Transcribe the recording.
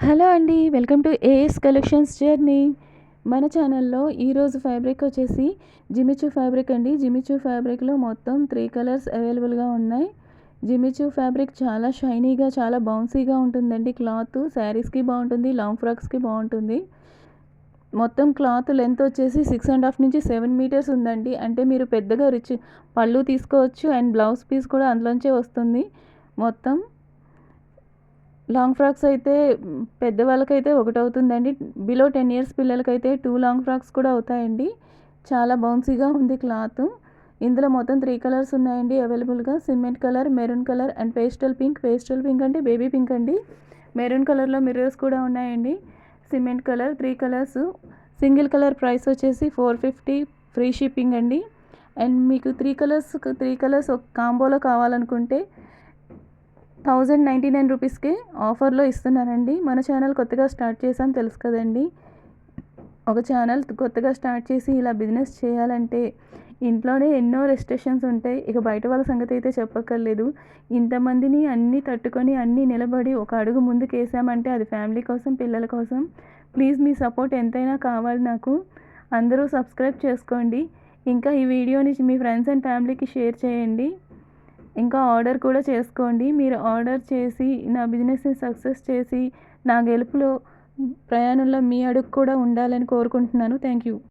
Hello అండి welcome to AS collections journey మన ఛానల్లో ఈరోజు ఫ్యాబ్రిక్ వచ్చేసి జిమిచూ ఫ్యాబ్రిక్ అండి. జిమిచూ ఫ్యాబ్రిక్లో మొత్తం త్రీ కలర్స్ అవైలబుల్గా ఉన్నాయి. జిమిచూ ఫ్యాబ్రిక్ చాలా షైనీగా చాలా బౌన్సీగా ఉంటుందండి. క్లాత్ శారీస్కి బాగుంటుంది లాంగ్ ఫ్రాక్స్కి బాగుంటుంది. మొత్తం క్లాత్ లెంత్ వచ్చేసి సిక్స్ అండ్ హాఫ్ నుంచి సెవెన్ మీటర్స్ ఉందండి. అంటే మీరు పెద్దగా రిచ్ పళ్ళు తీసుకోవచ్చు అండ్ బ్లౌజ్ పీస్ కూడా అందులోంచే వస్తుంది. మొత్తం లాంగ్ ఫ్రాక్స్ అయితే పెద్దవాళ్ళకైతే ఒకటి అవుతుందండి బిలో టెన్ ఇయర్స్ పిల్లలకైతే టూ లాంగ్ ఫ్రాక్స్ కూడా అవుతాయండి. చాలా బౌన్సీగా ఉంది క్లాత్. ఇందులో మొత్తం త్రీ కలర్స్ ఉన్నాయండి అవైలబుల్గా. Cement colour maroon colour and pastel pink. Pastel pink అంటే బేబీ పింక్ అండి. మెరూన్ కలర్లో మిర్రర్స్ కూడా ఉన్నాయండి. Cement colour three colours. Single colour price వచ్చేసి ఫోర్ ఫిఫ్టీ ఫ్రీ షిప్పింగ్ అండి. అండ్ మీకు త్రీ కలర్స్ త్రీ కలర్స్ ఒక కాంబోలో కావాలనుకుంటే థౌజండ్ నైంటీ నైన్ రూపీస్కే ఆఫర్లో ఇస్తున్నారండి. మన ఛానల్ కొత్తగా స్టార్ట్ చేశాను తెలుసు కదండి. ఒక ఛానల్ కొత్తగా స్టార్ట్ చేసి ఇలా బిజినెస్ చేయాలంటే ఇంట్లోనే ఎన్నో రెస్ట్రిక్షన్స్ ఉంటాయి. ఇక బయట వాళ్ళ సంగతి అయితే చెప్పక్కర్లేదు. ఇంతమందిని అన్నీ తట్టుకొని అన్నీ నిలబడి ఒక అడుగు ముందుకు వేసామంటే అది ఫ్యామిలీ కోసం పిల్లల కోసం. ప్లీజ్ మీ సపోర్ట్ ఎంతైనా కావాలి నాకు. అందరూ సబ్స్క్రైబ్ చేసుకోండి. ఇంకా ఈ వీడియోని మీ ఫ్రెండ్స్ అండ్ ఫ్యామిలీకి షేర్ చేయండి. ఇంకా ఆర్డర్ కూడా చేసుకోండి. మీరు ఆర్డర్ చేసి నా బిజినెస్ని సక్సెస్ చేసి నా గెలుపులో ప్రయాణంలో మీ అడుగు కూడా ఉండాలని కోరుకుంటున్నాను. Thank you